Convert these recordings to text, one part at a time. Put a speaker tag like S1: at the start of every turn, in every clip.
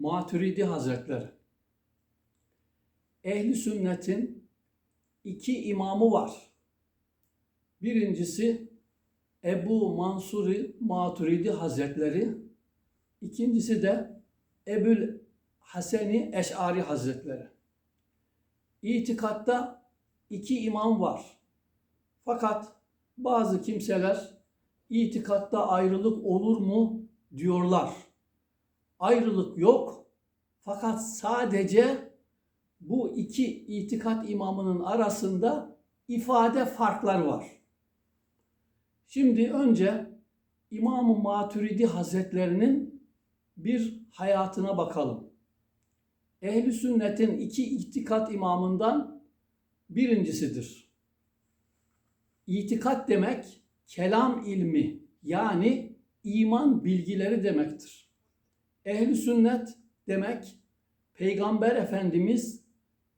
S1: Maturidi Hazretleri. Ehli sünnetin iki imamı var. Birincisi Ebu Mansuri Maturidi Hazretleri. İkincisi de Ebul Haseni Eş'ari Hazretleri. İtikatta iki imam var. Fakat bazı kimseler itikatta ayrılık olur mu diyorlar. Ayrılık yok. Fakat sadece bu iki itikat imamının arasında ifade farklar var. Şimdi önce İmam-ı Maturidi Hazretlerinin bir hayatına bakalım. Ehli sünnetin iki itikat imamından birincisidir. İtikat demek kelam ilmi yani iman bilgileri demektir. Ehli sünnet demek Peygamber Efendimiz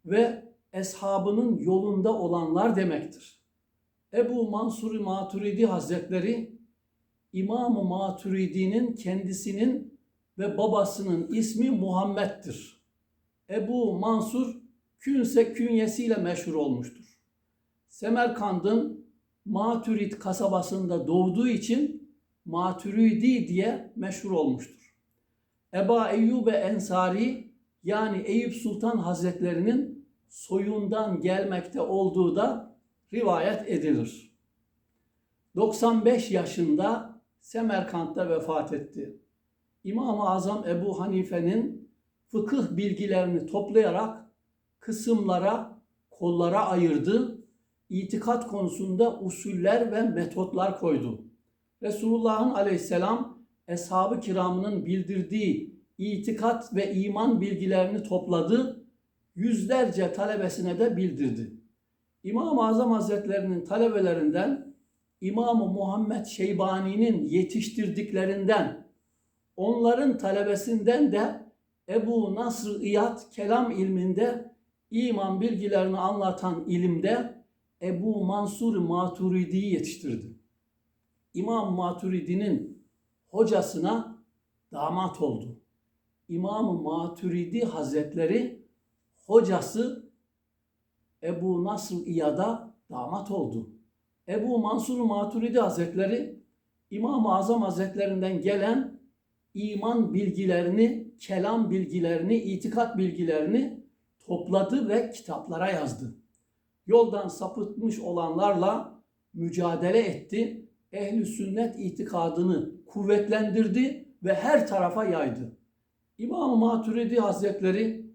S1: ve eshabının yolunda olanlar demektir. Ebu Mansur Maturidi Hazretleri İmam-ı Maturidi'nin kendisinin ve babasının ismi Muhammed'dir. Ebu Mansur künse künyesiyle meşhur olmuştur. Semerkand'ın Maturid kasabasında doğduğu için Maturidi diye meşhur olmuştur. Eba Eyyub Ensari yani Eyüp Sultan Hazretlerinin soyundan gelmekte olduğu da rivayet edilir. 95 yaşında Semerkant'ta vefat etti. İmam-ı Azam Ebu Hanife'nin fıkıh bilgilerini toplayarak kısımlara, kollara ayırdı. İtikat konusunda usuller ve metotlar koydu. Resulullah'ın aleyhisselam eshab-ı kiramının bildirdiği itikat ve iman bilgilerini topladı. Yüzlerce talebesine de bildirdi. İmam-ı Azam Hazretlerinin talebelerinden İmam-ı Muhammed Şeybani'nin yetiştirdiklerinden, onların talebesinden de Ebu Nasr İyad kelam ilminde iman bilgilerini anlatan ilimde Ebu Mansur Maturidi'yi yetiştirdi. İmam Maturidi'nin hocasına damat oldu. İmam Maturidi Hazretleri hocası Ebu Nasr İyad'a damat oldu. Ebu Mansur Maturidi Hazretleri İmam-ı Azam Hazretlerinden gelen iman bilgilerini, kelam bilgilerini, itikat bilgilerini topladı ve kitaplara yazdı. Yoldan sapıtmış olanlarla mücadele etti. Ehli sünnet itikadını kuvvetlendirdi ve her tarafa yaydı. İmam-ı Maturidi Hazretleri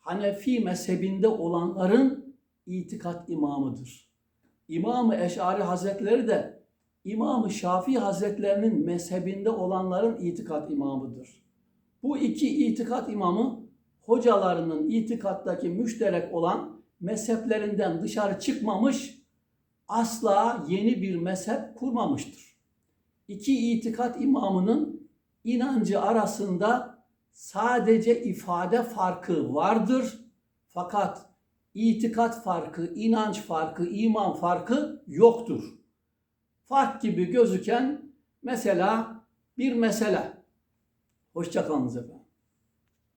S1: Hanefi mezhebinde olanların itikat imamıdır. İmam-ı Eş'ari Hazretleri de İmam-ı Şafii Hazretlerinin mezhebinde olanların itikat imamıdır. Bu iki itikat imamı hocalarının itikattaki müşterek olan mezheplerinden dışarı çıkmamış, asla yeni bir mezhep kurmamıştır. İki itikat imamının inancı arasında sadece ifade farkı vardır. Fakat itikat farkı, inanç farkı, iman farkı yoktur. Fark gibi gözüken mesela bir mesele. Hoşçakalınız efendim.